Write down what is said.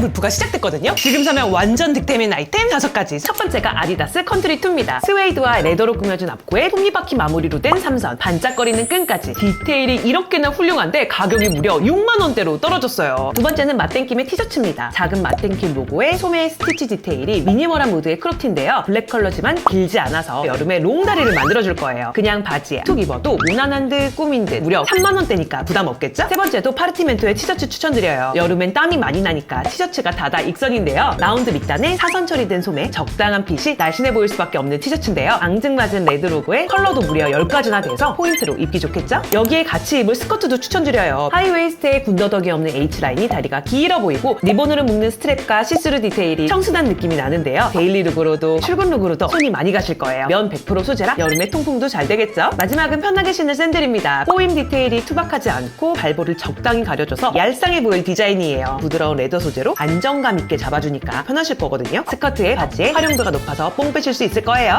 엄청난 불프가 시작됐거든요. 지금 사면 완전 득템인 아이템 다섯 가지. 첫 번째가 아디다스 컨트리 2입니다. 스웨이드와 레더로 꾸며준 앞구에 톱니바퀴 마무리로 된 삼선, 반짝거리는 끈까지. 디테일이 이렇게나 훌륭한데 가격이 무려 6만 원대로 떨어졌어요. 두 번째는 맛땡김의 티셔츠입니다. 작은 맛땡김 로고에 소매 스티치 디테일이 미니멀한 무드의 크롭티인데요. 블랙 컬러지만 길지 않아서 여름에 롱 다리를 만들어줄 거예요. 그냥 바지에 툭 입어도 무난한 듯 꾸민 듯 무려 3만 원대니까 부담 없겠죠? 세 번째도 파르티멘토의 티셔츠 추천드려요. 여름엔 땀이 많이 나니까 티셔츠 가 다다 익선인데요. 라운드 밑단에 사선 처리된 소매, 적당한 핏이 날씬해 보일 수밖에 없는 티셔츠인데요. 앙증맞은 레드 로고에 컬러도 무려 10가지나 돼서 포인트로 입기 좋겠죠? 여기에 같이 입을 스커트도 추천드려요. 하이웨이스트에 군더더기 없는 H라인이 다리가 길어 보이고 리본으로 묶는 스트랩과 시스루 디테일이 청순한 느낌이 나는데요. 데일리 룩으로도 출근 룩으로도 손이 많이 가실 거예요. 면 100% 소재라 여름에 통풍도 잘 되겠죠? 마지막은 편하게 신을 샌들입니다. 포임 디테일이 투박하지 않고 발볼을 적당히 가려줘서 얄쌍해 보일 디자인이에요. 부드러운 레더 소재로 안정감 있게 잡아주니까 편하실 거거든요. 스커트에 바지에 활용도가 높아서 뽕 빼실 수 있을 거예요.